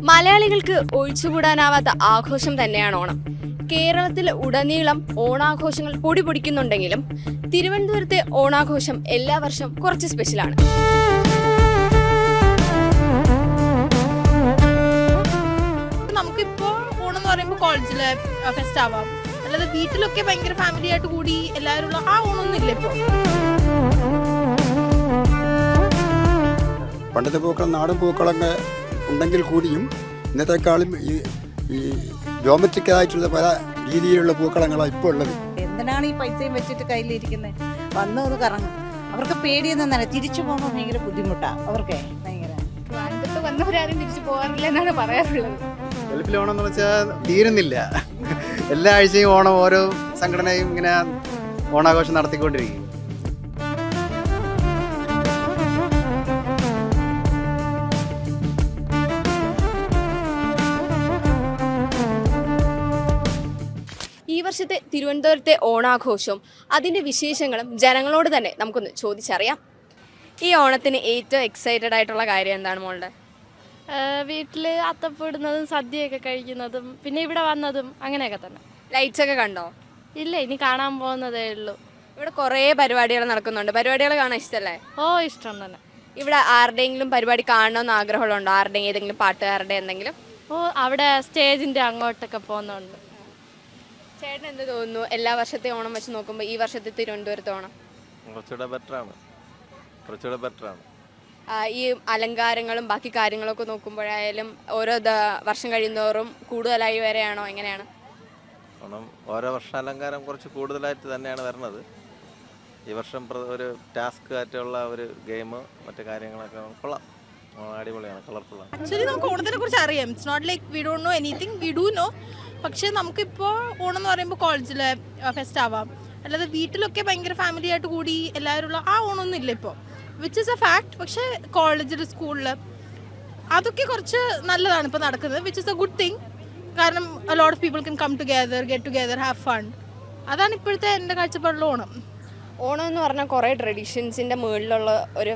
മലയാളികൾക്ക് ഒഴിച്ചുകൂടാനാവാത്ത ആഘോഷം തന്നെയാണ് ഓണം. കേരളത്തിൽ ഉടനീളം ഓണാഘോഷങ്ങൾ പൊടി പൊടിക്കുന്നുണ്ടെങ്കിലും തിരുവനന്തപുരത്തെ ഓണാഘോഷം എല്ലാ വർഷവും കുറച്ച് സ്പെഷ്യലാണ് നമുക്കിപ്പോ ഓണം എന്ന് പറയുമ്പോൾ കോളേജിലെ ഫെസ്റ്റ് ആവാം. അല്ലാതെ വീട്ടിലൊക്കെ ഭയങ്കര ഫാമിലി ആയിട്ട് കൂടി എല്ലാവരും ഉള്ള ആ ഓണമൊന്നും ഇല്ല ഇപ്പൊ. പണ്ടത്തെ പൂക്കൾ നാടൻ പൂക്കളൊക്കെ ഉണ്ടെങ്കിൽ കൂടിയും ഇന്നത്തെക്കാളും ഈ ഈ ജോമെട്രിക്കലായിട്ടുള്ള പല രീതിയിലുള്ള പൂക്കളങ്ങളാണ് ഇപ്പോൾ ഉള്ളത്. എന്തിനാണ് ഈ പൈസയും വെച്ചിട്ട് കയ്യിലിരിക്കുന്നത് വന്നു ഒന്ന് കറങ്ങും. അവർക്ക് പേടിയൊന്നും തിരിച്ചു പോകുമ്പോൾ ഭയങ്കര ബുദ്ധിമുട്ടാണ് അവർക്ക് ഭയങ്കര. വന്നവരാരും തിരിച്ചു പോകാറില്ല എന്നാണ് പറയാറുള്ളത്. ഗൾഫിൽ ഓണം എന്ന് വെച്ചാൽ തീരുന്നില്ല. എല്ലാ ആഴ്ചയും ഓണം ഓരോ സംഘടനയും ഇങ്ങനെ ഓണാഘോഷം നടത്തിക്കൊണ്ടിരിക്കും. വർഷത്തെ തിരുവനന്തപുരത്തെ ഓണാഘോഷവും അതിന്റെ വിശേഷങ്ങളും ജനങ്ങളോട് തന്നെ നമുക്കൊന്ന് ചോദിച്ചറിയാം. ഈ ഓണത്തിന് ഏറ്റവും എക്സൈറ്റഡ് ആയിട്ടുള്ള കാര്യം എന്താണ് മോളുടെ? വീട്ടിൽ അത്തപ്പെടുന്നതും സദ്യയൊക്കെ കഴിക്കുന്നതും പിന്നെ ഇവിടെ വന്നതും അങ്ങനെയൊക്കെ തന്നെ. ലൈറ്റ്സ് ഒക്കെ കണ്ടോ? ഇല്ല ഇനി കാണാൻ പോകുന്നതേ ഉള്ളൂ. ഇവിടെ കുറേ പരിപാടികൾ നടക്കുന്നുണ്ട്. പരിപാടികൾ കാണാൻ ഇഷ്ടമല്ലേ ഓ ഇഷ്ടം തന്നെ. ഇവിടെ ആരുടെയെങ്കിലും പരിപാടി കാണണമെന്ന് ആഗ്രഹമുണ്ടോ ആരുടെയും ഏതെങ്കിലും പാട്ടുകാരുടെ എന്തെങ്കിലും? ഓ അവിടെ സ്റ്റേജിന്റെ അങ്ങോട്ടൊക്കെ പോകുന്നുണ്ട്. ചേട്ടൻ എന്ത് തോന്നുന്നു? എല്ലാ വർഷത്തെ ഓണം വെച്ച് നോക്കുമ്പോൾ ഈ വർഷത്തെ തിരുവനന്തപുരത്ത് ഓണം? കുറച്ചുകൂടെ ബെറ്ററാണ് കുറച്ചുകൂടെ ബെറ്ററാണ് ഈ അലങ്കാരങ്ങളും ബാക്കി കാര്യങ്ങളൊക്കെ നോക്കുമ്പോഴായാലും ഓരോ വർഷം കഴിയുന്നോറും കൂടുതലായി വരെയാണോ? എങ്ങനെയാണ്? ഓണം ഓരോ വർഷാലങ്കാരം കുറച്ച് കൂടുതലായിട്ട് തന്നെയാണ് വരുന്നത് ഈ വർഷം ഒരു ടാസ്ക് ആയിട്ടുള്ള ഒരു ഗെയിം മറ്റു കാര്യങ്ങളൊക്കെ കൊള്ളാം. അടിപൊളിയാണ് പക്ഷേ നമുക്കിപ്പോ ഓണം എന്ന് പറയുമ്പോൾ കോളേജിലെ ഫെസ്റ്റ് ആവാം. അല്ലാതെ വീട്ടിലൊക്കെ ഭയങ്കര ഫാമിലി ആയിട്ട് കൂടി എല്ലാവരും ഉള്ള ആ ഓണമൊന്നും ഇല്ല ഇപ്പോൾ വിച്ച് ഇസ് എ ഫാക്ട് പക്ഷേ കോളേജിൽ സ്കൂളിൽ അതൊക്കെ കുറച്ച് നല്ലതാണ് ഇപ്പോൾ നടക്കുന്നത്. Which is a good thing കാരണം lot of people can come together get together have fun അതാണ് ഇപ്പോഴത്തെ എന്റെ കാഴ്ചപ്പാടിലുള്ള ഓണം. ഓണം എന്ന് പറഞ്ഞാൽ കുറേ ട്രഡീഷൻസിന്റെ മുകളിലുള്ള ഒരു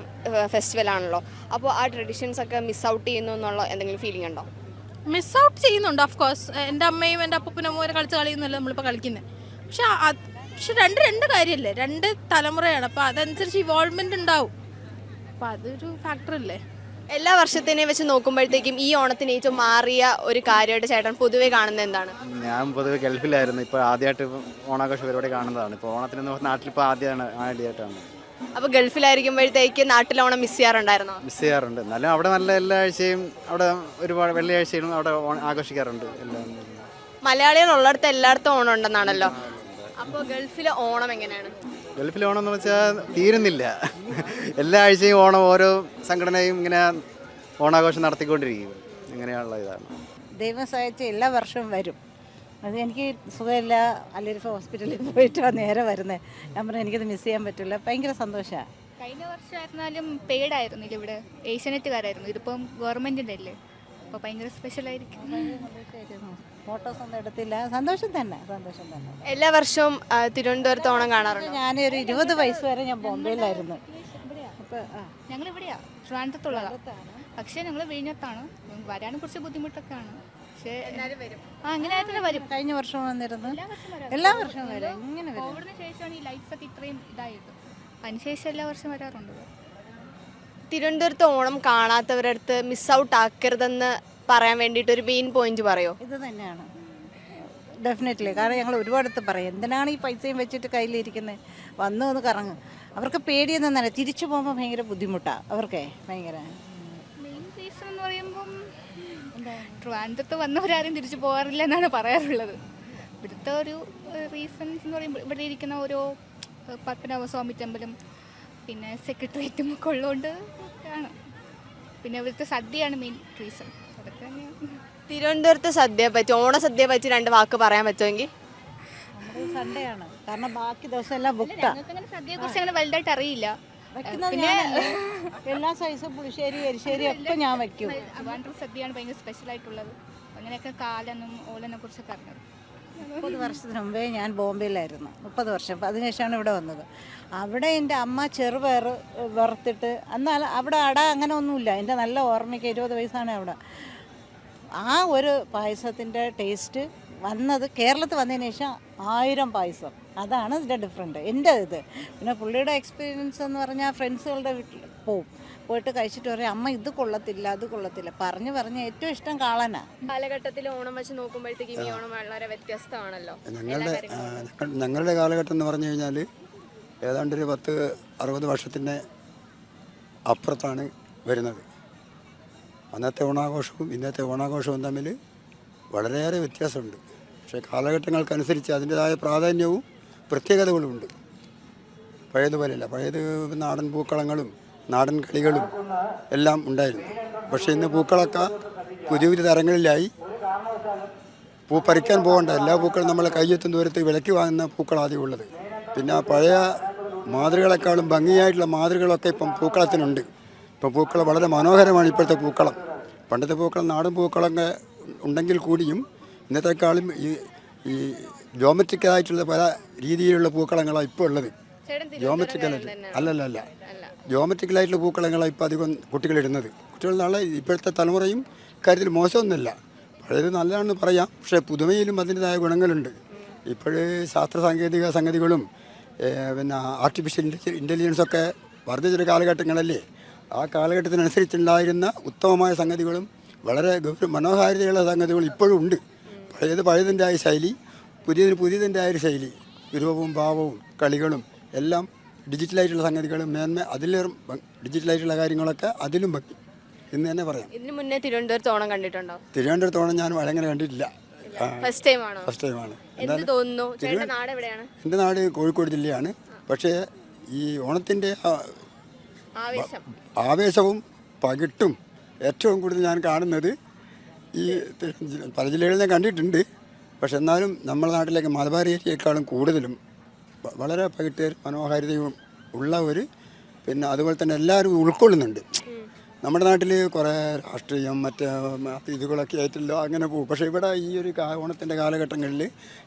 ഫെസ്റ്റിവൽ ആണല്ലോ അപ്പോൾ ആ ട്രഡീഷൻസ് ഒക്കെ മിസ് ഔട്ട് ചെയ്യുന്നു എന്നുള്ള എന്തെങ്കിലും ഫീലിംഗ് ഉണ്ടോ? മിസ് ഔട്ട് ചെയ്യുന്നുണ്ട് ഓഫ് കോഴ്സ് എന്റെ അമ്മയും എന്റെ അപ്പൂപ്പനും അമ്മയും കളിച്ച കളിയൊന്നുമല്ല നമ്മളിപ്പോൾ കളിക്കുന്നത് പക്ഷെ പക്ഷെ രണ്ട് രണ്ട് കാര്യമല്ലേ രണ്ട് തലമുറയാണ്. അപ്പോൾ അതനുസരിച്ച് ഇവോൾവ്മെന്റ് ഉണ്ടാവും. അപ്പോൾ അതൊരു ഫാക്ടർ അല്ലേ? എല്ലാ വർഷത്തിനെ വെച്ച് നോക്കുമ്പോഴത്തേക്കും ഈ ഓണത്തിന് ഏറ്റവും മാറിയ ഒരു കാര്യമായിട്ട് ചേട്ടൻ പൊതുവേ കാണുന്നത് എന്താണ്? ഞാൻ പൊതുവെ ഗൾഫിലായിരുന്നു. ഇപ്പോൾ ആദ്യമായിട്ട് ഓണാഘോഷ പരിപാടി കാണുന്നതാണ്. ഇപ്പോൾ ഓണത്തിന് നാട്ടിൽ ഇപ്പൊ ആദ്യമാണ് ആദ്യമായിട്ടാണ്. അപ്പോൾ ഗൾഫിലായിരിക്കുമ്പോഴത്തേക്ക് നാട്ടിൽ ഓണം മിസ് ചെയ്യാറുണ്ടായിരുന്നോ? മിസ് ചെയ്യാറുണ്ട്. എന്നാലും അവിടെ നല്ല എല്ലാ ആഴ്ചയും അവിടെ ഒരുപാട് വെള്ളിയാഴ്ചയിലും അവിടെ ആഘോഷിക്കാറുണ്ട് എല്ലാം. മലയാളികൾ ഉള്ളിടത്ത് എല്ലായിടത്തും ഓണം ഉണ്ടെന്നാണല്ലോ. അപ്പോൾ ഗൾഫിലെ ഓണം എങ്ങനെയാണ്? ഗൾഫിൽ ഓണം എന്ന് വെച്ചാൽ തീരുന്നില്ല. എല്ലാ ആഴ്ചയും ഓണം ഓരോ സംഘടനയും ഇങ്ങനെ ഓണാഘോഷം നടത്തിക്കൊണ്ടിരിക്കും. ഇങ്ങനെയുള്ള ഇതാണ്. ദൈവം സഹായിച്ച് എല്ലാ വർഷവും വരും. അത് എനിക്ക് സുഖമില്ല. അല്ലെങ്കിൽ ഹോസ്പിറ്റലിൽ പോയിട്ട് നേരെ വരുന്നത് ഞാൻ പറഞ്ഞു എനിക്കത് മിസ് ചെയ്യാൻ പറ്റില്ല. ഭയങ്കര സന്തോഷമാണ് കഴിഞ്ഞ വർഷമായിരുന്നാലും പെയ്ഡായിരുന്നില്ല ഇവിടെ. ഏഷ്യാനെറ്റുകാരായിരുന്നു ഇതിപ്പം ഗവൺമെന്റിന്റെ അല്ലേ? അപ്പോൾ ഭയങ്കര സ്പെഷ്യൽ ആയിരിക്കും. ഫോട്ടോസ് ഒന്നും എടുത്തില്ല. സന്തോഷം തന്നെ സന്തോഷം തന്നെ. എല്ലാ വർഷവും ആ, തിരുവനന്തപുരത്ത് ഓണം കാണാറുണ്ട്? ഞാൻ ഒരു ഇരുപത് വയസ്സ് വരെ ഞാൻ ബോംബെയിലായിരുന്നു. അപ്പോൾ ആ. ഞങ്ങൾ ഇവിടെയാ ട്രിവാൻഡ്രത്തുള്ളതാണ് പക്ഷേ ഞങ്ങൾ വിഴിഞ്ഞത്താണ്. വരാനും കുറച്ച് ബുദ്ധിമുട്ടൊക്കെയാണ്. പക്ഷേ ആ അങ്ങനെ തന്നെ വരും. കഴിഞ്ഞ വർഷം വന്നിരുന്നു. എല്ലാ വർഷവും വരാം. വരും ഇങ്ങനെ വരും. കോവിഡിന് ശേഷമാണ് ഈ ലൈറ്റ്സ് ഒക്കെ ഇത്രയും ഇതായത്. അതിനുശേഷം എല്ലാ വർഷവും വരാറുണ്ട്. തിരുവനന്തപുരത്ത് ഓണം കാണാത്തവരുടെ അടുത്ത് മിസ് ഔട്ട് ആക്കരുതെന്ന് പറയാൻ വേണ്ടിയിട്ട് ഒരു മെയിൻ പോയിന്റ് പറയോ? ഇത് തന്നെയാണ്. ഡെഫിനറ്റ്ലി കാരണം ഞങ്ങൾ ഒരുപാടത്ത് പറയും എന്തിനാണ് ഈ പൈസയും വെച്ചിട്ട് കയ്യിലിരിക്കുന്നത് വന്നു ഒന്ന് കറങ്ങ്. അവർക്ക് പേടിയെന്ന് തന്നെ തിരിച്ചു പോകുമ്പോൾ ഭയങ്കര ബുദ്ധിമുട്ടാണ് അവർക്ക് ഭയങ്കര. എന്ന് പറയുമ്പം ട്രിവാൻഡ്രത്ത് വന്നവരാരും തിരിച്ചു പോകാറില്ല എന്നാണ് പറയാറുള്ളത്. ഇവിടുത്തെ ഒരു റീസൺസ് എന്ന് പറയുമ്പോൾ ഇവിടെ ഇരിക്കുന്ന ഓരോ പത്മനാഭസ്വാമി ടെമ്പിളും പിന്നെ സെക്രട്ടേറിയറ്റും ഒക്കെ ഉള്ളതുകൊണ്ട് ആണ് പിന്നെ ഇവിടുത്തെ സദ്യയാണ് മെയിൻ റീസൺ അതൊക്കെ തന്നെയാണ്. തിരുവനന്തപുരത്ത് സദ്യയെ പറ്റി ഓണസദ്യയെ പറ്റി രണ്ട് വാക്ക് പറയാൻ പറ്റുമെങ്കിൽ നമ്മുടെ സൺഡേ ആണ് കാരണം ബാക്കി ദിവസം എല്ലാം ബുക്കാ ഞങ്ങൾക്ക് സദ്യയെ സദ്യയെക്കുറിച്ച് അങ്ങനെ വലുതായിട്ട് അറിയില്ല. പിന്നെ. എല്ലാ സൈസും പുളിശ്ശേരി എരിശ്ശേരി ഒക്കെ ഞാൻ വെക്കും. ട്രിവാൻഡ്രം സദ്യയാണ് ഭയങ്കര സ്പെഷ്യൽ ആയിട്ടുള്ളത്. അങ്ങനെയൊക്കെ കാലെന്നും ഓലനെ കുറിച്ചൊക്കെ അറിഞ്ഞത്. മുപ്പത് വർഷത്തിന് മുമ്പേ ഞാൻ ബോംബെയിലായിരുന്നു. മുപ്പത് വർഷം. അതിനുശേഷമാണ് ഇവിടെ വന്നത്. അവിടെ എന്റെ അമ്മ ചെറുപയർ വറുത്തിട്ട് എന്നാൽ അവിടെ അട അങ്ങനെ ഒന്നുമില്ല. എന്റെ നല്ല ഓർമ്മയ്ക്ക് ഇരുപത് വയസ്സാണ് അവിടെ. ആ ഒരു പായസത്തിന്റെ ടേസ്റ്റ് വന്നത് കേരളത്തിൽ വന്നതിന് ശേഷം ആയിരം പായസം. അതാണ് ഇതിന്റെ ഡിഫറെന്റ് എന്റെ ഇത്. പിന്നെ പുള്ളിയുടെ എക്സ്പീരിയൻസ് എന്ന് പറഞ്ഞാൽ ഫ്രണ്ട്സുകളുടെ വീട്ടിൽ പോവും. പോയിട്ട് കഴിച്ചിട്ട് പറയും അമ്മ ഇത് കൊള്ളത്തില്ല അത് കൊള്ളത്തില്ല. പറഞ്ഞു പറഞ്ഞ് ഏറ്റവും ഇഷ്ടം കാളനാ. കാലഘട്ടത്തിൽ ഓണം വെച്ച് നോക്കുമ്പോഴത്തേക്കും ഈ ഓണം വളരെ വ്യത്യസ്തമാണല്ലോ. ഞങ്ങളുടെ ഞങ്ങളുടെ കാലഘട്ടം എന്ന് പറഞ്ഞു കഴിഞ്ഞാൽ ഏതാണ്ട് ഒരു പത്ത് അറുപത് വർഷത്തിന്റെ അപ്പുറത്താണ് വരുന്നത്. അന്നത്തെ ഓണാഘോഷവും ഇന്നത്തെ ഓണാഘോഷവും തമ്മിൽ വളരെയേറെ വ്യത്യാസമുണ്ട്. പക്ഷേ കാലഘട്ടങ്ങൾക്കനുസരിച്ച് അതിന്റെതായ പ്രാധാന്യവും പ്രത്യേകതകളുമുണ്ട്. പഴയതുപോലെയല്ല. പഴയത് നാടൻ പൂക്കളങ്ങളും നാടൻ കളികളും എല്ലാം ഉണ്ടായിരുന്നു. പക്ഷേ ഇന്ന് പൂക്കളൊക്കെ പുതിയ പുതിയ തരങ്ങളിലായി. പൂ പറിക്കാൻ പോകണ്ട. എല്ലാ പൂക്കളും നമ്മളെ കയ്യെത്തും ദൂരത്ത് വിലക്കി വാങ്ങുന്ന പൂക്കളാദ്യം ഉള്ളത്. പിന്നെ ആ പഴയ മാതൃകളെക്കാളും ഭംഗിയായിട്ടുള്ള മാതൃകളൊക്കെ ഇപ്പം പൂക്കളത്തിനുണ്ട്. ഇപ്പം പൂക്കൾ വളരെ മനോഹരമാണ് ഇപ്പോഴത്തെ പൂക്കളം. പണ്ടത്തെ പൂക്കളം നാടൻ പൂക്കളൊക്കെ ഉണ്ടെങ്കിൽ കൂടിയും ഇന്നത്തെക്കാളും ഈ ഈ ജോമെട്രിക്കലായിട്ടുള്ള പല രീതിയിലുള്ള പൂക്കളങ്ങളാണ് ഇപ്പോൾ ഉള്ളത്. ജോമെട്രിക്കലായിട്ട് അല്ലല്ല അല്ല ജോമെട്രിക്കലായിട്ടുള്ള പൂക്കളങ്ങളാണ് ഇപ്പോൾ അധികം കുട്ടികളിടുന്നത് കുട്ടികൾ നാളെ ഇപ്പോഴത്തെ തലമുറയും കാര്യത്തിൽ മോശമൊന്നുമില്ല. പഴയത് നല്ലതാണെന്ന് പറയാം. പക്ഷേ പുതുമയിലും അതിന്റെതായ ഗുണങ്ങളുണ്ട്. ഇപ്പോഴേ ശാസ്ത്ര സാങ്കേതിക സംഗതികളും പിന്നെ ആർട്ടിഫിഷ്യൽ ഇന്റലിജൻസ് ഒക്കെ വർദ്ധിച്ചൊരു കാലഘട്ടങ്ങളല്ലേ? ആ കാലഘട്ടത്തിനനുസരിച്ചുണ്ടായിരുന്ന ഉത്തമമായ സംഗതികളും വളരെ ഗൗരവ മനോഹാരിതയുള്ള സംഗതികളും ഇപ്പോഴും ഉണ്ട്. പഴയത് പഴയതിന്റെ ആയ ശൈലി പുതിയതിന് പുതിയതിന്റെ ആയ ഒരു ശൈലി രൂപവും ഭാവവും കളികളും എല്ലാം ഡിജിറ്റലായിട്ടുള്ള സംഗതികളും മേന്മ അതിലും ഡിജിറ്റലായിട്ടുള്ള കാര്യങ്ങളൊക്കെ അതിലും ഭംഗി എന്ന് തന്നെ പറയാം. ഇതിനു മുന്നേ തിരുവനന്തപുരത്ത് ഓണം കണ്ടിട്ടുണ്ടോ? തിരുവനന്തപുരത്ത് ഓണം ഞാൻ അങ്ങനെ കണ്ടിട്ടില്ല. ഫസ്റ്റ് ടൈമാണ് ഫസ്റ്റ് ടൈമാണ് എന്ത് തോന്നുന്നു? നാട് എവിടെയാണ്? എന്റെ നാട് കോഴിക്കോട് ജില്ലയാണ്. പക്ഷേ ഈ ഓണത്തിന്റെ ആവേശവും പകിട്ടും ഏറ്റവും കൂടുതൽ ഞാൻ കാണുന്നത് ഈ പല ജില്ലകളിൽ ഞാൻ കണ്ടിട്ടുണ്ട്. പക്ഷെ എന്നാലും നമ്മുടെ നാട്ടിലേക്ക് മലബാർ ഏരിയയെക്കാളും കൂടുതലും വളരെ പകിട്ട് മനോഹാരിതയും ഉള്ള ഒരു പിന്നെ അതുപോലെ തന്നെ എല്ലാവരും ഉൾക്കൊള്ളുന്നുണ്ട്. നമ്മുടെ നാട്ടിൽ കുറേ രാഷ്ട്രീയം മറ്റേ ഇതുകളൊക്കെ ആയിട്ടല്ലോ അങ്ങനെ പോകും. പക്ഷേ ഇവിടെ ഈ ഒരു ഓണത്തിന്റെ കാലഘട്ടങ്ങളിൽ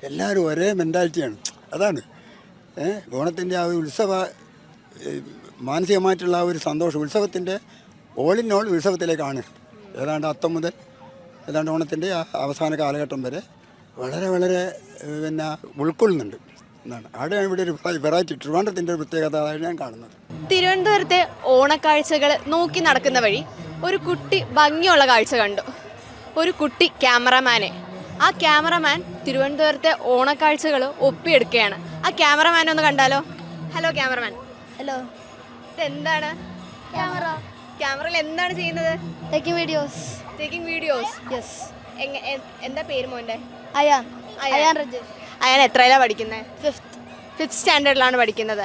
എല്ലാവരും ഒരേ മെന്റാലിറ്റിയാണ് അതാണ്. ഓണത്തിന്റെ ആ ഉത്സവ മാനസികമായിട്ടുള്ള ആ ഒരു സന്തോഷം ഉത്സവത്തിന്റെ ഓൾ ഇൻ ഓൾ ഉത്സവത്തിലേക്കാണ്. ഏതാണ്ട് അത്തം മുതൽ ഏതാണ്ട് ഓണത്തിന്റെ അവസാന കാലഘട്ടം വരെ വളരെ വളരെ പിന്നെ ഉൾക്കൊള്ളുന്നുണ്ട്. എന്നാണ്. അവിടെയാണ് ഇവിടെ ഒരു വെറൈറ്റി ട്രിവാൻഡ്രത്തിന്റെ ഒരു പ്രത്യേകത അതാണ് ഞാൻ കാണുന്നത്. തിരുവനന്തപുരത്തെ ഓണക്കാഴ്ചകൾ നോക്കി നടക്കുന്ന വഴി ഒരു കുട്ടി ഭംഗിയുള്ള കാഴ്ച കണ്ടു. ഒരു കുട്ടി ക്യാമറമാനെ. ആ ക്യാമറമാൻ തിരുവനന്തപുരത്തെ ഓണക്കാഴ്ചകൾ ഒപ്പിയെടുക്കുകയാണ്. ആ ക്യാമറമാനെ ഒന്ന് കണ്ടാലോ? Hello cameraman. ഹലോ. എന്താണ് ക്യാമറ. ക്യാമറയിൽ എന്താണ് ചെയ്യുന്നത്? Taking videos taking videos yes എന്താ പേര് മോന്റെ? അയാൻ അയാൻ. അയാൻ രജേഷ് അയാൻ എത്രയിലാണ് പഠിക്കുന്നത്? ഫിഫ്ത്ത് ഫിഫ്ത്ത് സ്റ്റാൻഡേർഡിലാണ് പഠിക്കുന്നത്.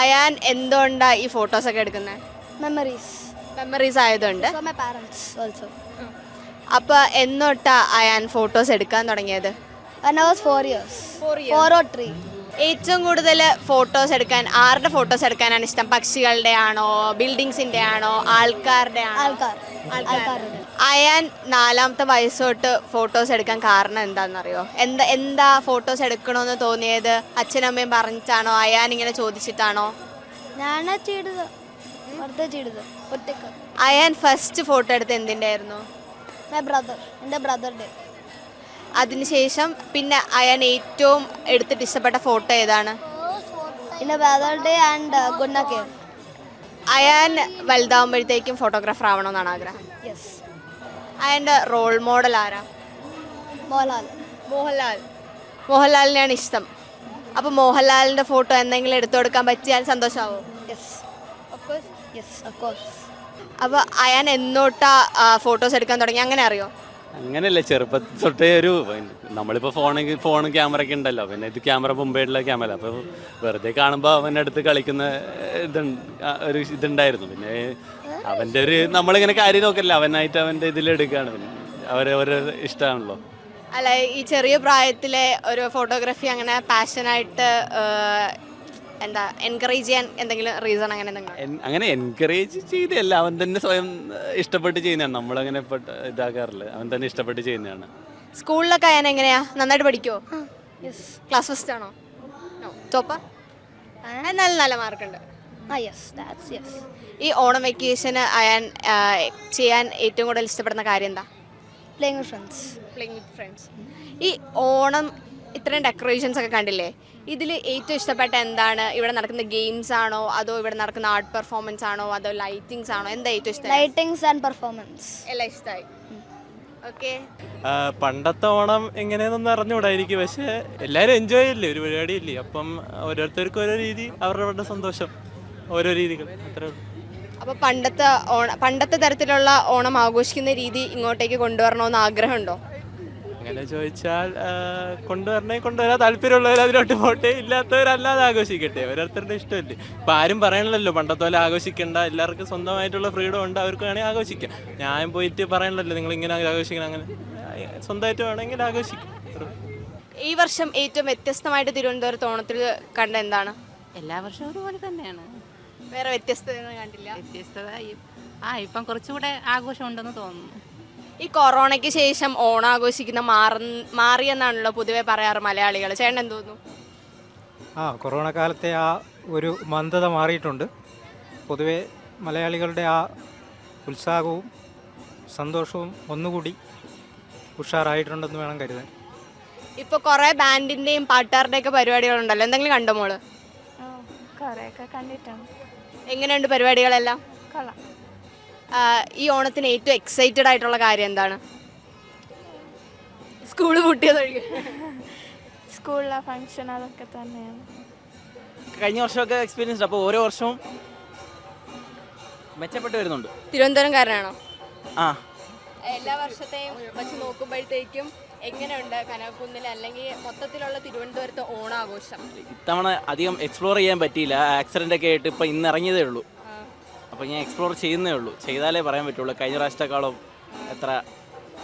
അയാൻ എന്തുകൊണ്ടാണ് ഈ ഫോട്ടോസൊക്കെ എടുക്കുന്നത് മെമ്മറീസ് മെമ്മറീസ് ആയതുകൊണ്ട്. മൈ പാരൻസ് ഓൾസോ അപ്പോൾ എന്നൊട്ടാ അയാൻ ഫോട്ടോസ് എടുക്കാൻ തുടങ്ങിയത്? Four years. Four or three ഏറ്റവും കൂടുതൽ ഫോട്ടോസ് എടുക്കാൻ ആരുടെ ഫോട്ടോസ് എടുക്കാനാണ് ഇഷ്ടം? പക്ഷികളുടെ ആണോ ബിൽഡിങ്സിന്റെ ആണോ ആൾക്കാരുടെ ആൾക്കാർ ആൾക്കാരുടെ. അയാൻ നാലാമത്തെ വയസ്സ് തൊട്ട് ഫോട്ടോസ് എടുക്കാൻ കാരണം എന്താണെന്നറിയോ? എന്താ എന്താ ഫോട്ടോസ് എടുക്കണമെന്ന് തോന്നിയത്? അച്ഛനമ്മയും പറഞ്ഞിട്ടാണോ? അയാൻ ഇങ്ങനെ ചോദിച്ചിട്ടാണോ? ഞാനാ ചെയ്തത്. വെറുതെ ചെയ്തത്. ഒറ്റയ്ക്ക് അയാൻ ഫസ്റ്റ് ഫോട്ടോ എടുത്ത് എന്തിന്റെ ആയിരുന്നു ബ്രദർ എന്റെ ബ്രദറുടെ അതിനുശേഷം പിന്നെ അയാൻ ഏറ്റവും എടുത്തിട്ട് ഇഷ്ടപ്പെട്ട ഫോട്ടോ ഏതാണ്? അയാൻ വലുതാവുമ്പോഴത്തേക്കും ഫോട്ടോഗ്രാഫർ ആവണമെന്നാണ് ആഗ്രഹം. അയാന്റെ റോൾ മോഡൽ ആരാ? മോഹൻലാൽ. മോഹൻലാൽ. മോഹൻലാലിനെയാണ് ഇഷ്ടം. അപ്പോൾ മോഹൻലാലിന്റെ ഫോട്ടോ എന്തെങ്കിലും എടുത്തു കൊടുക്കാൻ പറ്റിയാൽ സന്തോഷമാവോ അപ്പോൾ അയാൻ എന്നോട്ടാ ഫോട്ടോസ് എടുക്കാൻ തുടങ്ങി. അങ്ങനെ അറിയോ? അങ്ങനെയല്ല ചെറുപ്പത്തിൽ തൊട്ടേ ഒരു നമ്മളിപ്പോൾ ഫോണിൽ ഫോണും ക്യാമറ ഒക്കെ ഉണ്ടല്ലോ. പിന്നെ ഇത് ക്യാമറ മുംബൈയിലുള്ള ക്യാമറ. അപ്പോൾ വെറുതെ കാണുമ്പോൾ അവന്റെ അടുത്ത് കളിക്കുന്ന ഇത് ഒരു ഇതുണ്ടായിരുന്നു. പിന്നെ അവന്റെ ഒരു നമ്മളിങ്ങനെ കാര്യം നോക്കില്ല അവനായിട്ട് അവന്റെ ഇതിലെടുക്കുകയാണ് പിന്നെ ഓരോ ഇഷ്ടമാണല്ലോ അല്ല ഈ ചെറിയ പ്രായത്തിലെ ഒരു ഫോട്ടോഗ്രാഫി അങ്ങനെ പാഷനായിട്ട് എന്താ എൻകറേജ് ചെയ്യാൻ എന്തെങ്കിലും റീസൺ അങ്ങനെ എന്തെങ്കിലും എൻ- അങ്ങനെ എൻകറേജ് ചെയ്തല്ല അവൻ തന്നെ സ്വയം ഏഹ്, ഇഷ്ടപ്പെട്ട് ചെയ്യുന്നതാണ്. നമ്മളങ്ങനെ പെട്ട ഇതാക്കാറില്ല. അവൻ തന്നെ ഇഷ്ടപ്പെട്ട് ചെയ്യുന്നതാണ്. സ്കൂളിലൊക്കെ ഞാൻ എങ്ങനെയാ? നന്നായിട്ട് പഠിക്കുമോ യെസ് ക്ലാസ് ഫസ്റ്റ് ആണോ? ടോപ്പ നല്ല നല്ല മാർക്കുണ്ട് ആ യെസ് ദാറ്റ്സ് യെസ് ഈ ഓണം വെക്കേഷന് അയാൻ ആ, ചെയ്യാൻ ഏറ്റവും കൂടുതൽ ഇഷ്ടപ്പെടുന്ന കാര്യം എന്താ? Playing with friends. Playing with friends ഈ ഓണം ഇത്രയും ഡെക്കറേഷൻസ് ഒക്കെ കണ്ടില്ലേ? ഇതിൽ ഏറ്റവും ഇഷ്ടപ്പെട്ട എന്താണ്? ഇവിടെ നടക്കുന്ന ഗെയിംസ് ആണോ? അതോ ഇവിടെ നടക്കുന്ന ആർട്ട് പെർഫോമൻസ് ആണോ? അതോ ലൈറ്റിംഗ്സ് ആണോ? എന്താ ഏറ്റവും ഇഷ്ടം? And performance. എല്ലാം ഇഷ്ടമായി ഓക്കെ പണ്ടത്തെ ഓണം എങ്ങനെയാണെന്നൊന്നും അറിഞ്ഞുകൂടായിരിക്കും പക്ഷേ എല്ലാവരും എൻജോയ് ചെയ്യില്ലേ? ഒരു പരിപാടി ഇല്ലേ അപ്പം ഓരോരുത്തർക്കും ഓരോ രീതി അവരുടെ അവരുടെ സന്തോഷം. ഓരോ രീതികൾ. അത്രേ ഉള്ളൂ. അപ്പോൾ പണ്ടത്തെ ഓണ പണ്ടത്തെ തരത്തിലുള്ള ഓണം ആഘോഷിക്കുന്ന രീതി ഇങ്ങോട്ടേക്ക് കൊണ്ടുവരണമെന്ന് ആഗ്രഹമുണ്ടോ? അങ്ങനെ ചോദിച്ചാൽ കൊണ്ടുവരണേ കൊണ്ടുവരാൻ താല്പര്യമുള്ളവർ അതിലോട്ട് പോട്ടെ. ഇല്ലാത്തവരല്ലാതെ ആഘോഷിക്കട്ടെ. ഓരോരുത്തരുടെ ഇഷ്ടമല്ലേ? ഇപ്പം ആരും പറയണല്ലോ പണ്ടത്തെ പോലെ ആഘോഷിക്കേണ്ട. എല്ലാവർക്കും സ്വന്തമായിട്ടുള്ള ഫ്രീഡം ഉണ്ട് അവർക്ക് വേണമെങ്കിൽ ആഘോഷിക്കാം. ഞാൻ പോയിട്ട് പറയണല്ലോ നിങ്ങൾ ഇങ്ങനെ ആഘോഷിക്കണം അങ്ങനെ. സ്വന്തമായിട്ട് വേണമെങ്കിൽ ആഘോഷിക്കും. ഈ വർഷം ഏറ്റവും വ്യത്യസ്തമായിട്ട് തിരുവനന്തപുരത്ത് ഓണത്തിൽ കണ്ട എന്താണ്? എല്ലാ വർഷവും ഒരുപോലെ തന്നെയാണ്. വേറെ വ്യത്യസ്തത കണ്ടില്ല. വ്യത്യസ്തത ആ ഇപ്പം കുറച്ചുകൂടെ ആഘോഷം ഉണ്ടെന്ന് തോന്നുന്നു. ഈ കൊറോണയ്ക്ക് ശേഷം ഓണം ആഘോഷിക്കുന്ന മാറ മാറിയെന്നാണല്ലോ പൊതുവെ പറയാറ് മലയാളികൾ. ചേട്ടൻ എന്ത് തോന്നുന്നു? ആ കൊറോണ കാലത്തെ ആ ഒരു മന്ദത മാറിയിട്ടുണ്ട്. പൊതുവെ മലയാളികളുടെ ആ ഉത്സാഹവും സന്തോഷവും ഒന്നുകൂടി ഉഷാറായിട്ടുണ്ടെന്ന് വേണം കരുതാൻ. ഇപ്പൊ കൊറേ ബാൻഡിന്റെയും പാട്ടുകാരുടെ ഒക്കെ പരിപാടികളുണ്ടല്ലോ. എന്തെങ്കിലും കണ്ടോ മോൾ? കുറേയൊക്കെ കണ്ടിട്ടാണ് എങ്ങനെയുണ്ട് പരിപാടികളെല്ലാം? കൊള്ളാം. ഈ ഓണത്തിന് ഏറ്റവും എക്സൈറ്റഡ് ആയിട്ടുള്ള കാര്യം എന്താണ്? സ്കൂൾ പൂട്ടിയതൊഴികെ സ്കൂളിലെ ഫംഗ്ഷൻ അതൊക്കെ തന്നെയാണ്. കഴിഞ്ഞ വർഷമൊക്കെ എക്സ്പീരിയൻസ് അപ്പോൾ ഓരോ വർഷവും മെച്ചപ്പെട്ട് വരുന്നുണ്ട്. തിരുവനന്തപുരംകാരനാണോ ആ. എല്ലാ വർഷത്തെയും വെച്ച് നോക്കുമ്പോഴത്തേക്കും എങ്ങനെയുണ്ട് കനകക്കുന്നിൽ? അല്ലെങ്കിൽ മൊത്തത്തിലുള്ള തിരുവനന്തപുരത്ത് ഓണാഘോഷം? ഇത്തവണ അധികം എക്സ്പ്ലോർ ചെയ്യാൻ പറ്റിയില്ല. ആക്സിഡന്റ് ഒക്കെ ആയിട്ട് ഇപ്പം ഇന്ന് ഇറങ്ങിയതേ ഉള്ളൂ. അപ്പോൾ ഞാൻ എക്സ്പ്ലോർ ചെയ്യുന്നേ ഉള്ളൂ. ചെയ്താലേ പറയാൻ പറ്റുള്ളൂ. കഴിഞ്ഞ പ്രാവശ്യത്തെക്കാളും എത്ര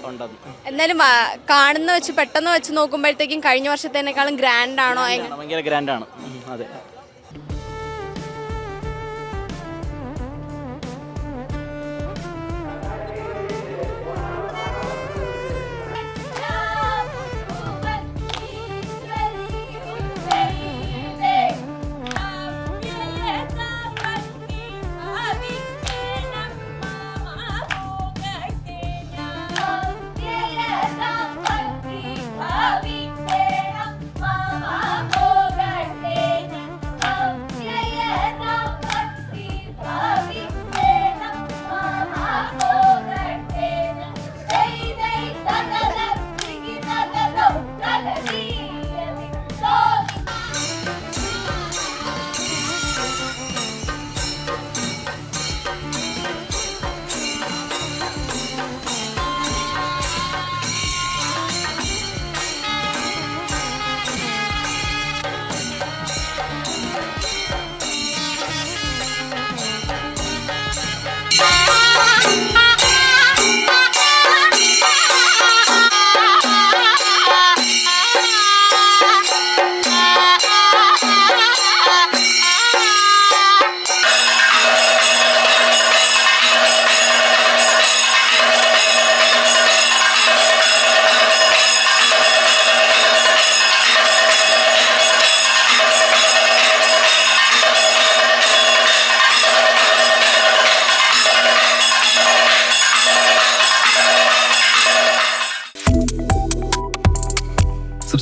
ഉണ്ടെന്ന്. എന്നാലും ആ, കാണുന്ന വെച്ച് പെട്ടെന്ന് വെച്ച് നോക്കുമ്പോഴത്തേക്കും കഴിഞ്ഞ വർഷത്തേക്കാളും ഗ്രാൻഡ് ആണോ? ഭയങ്കര ഗ്രാൻഡാണ് അതെ.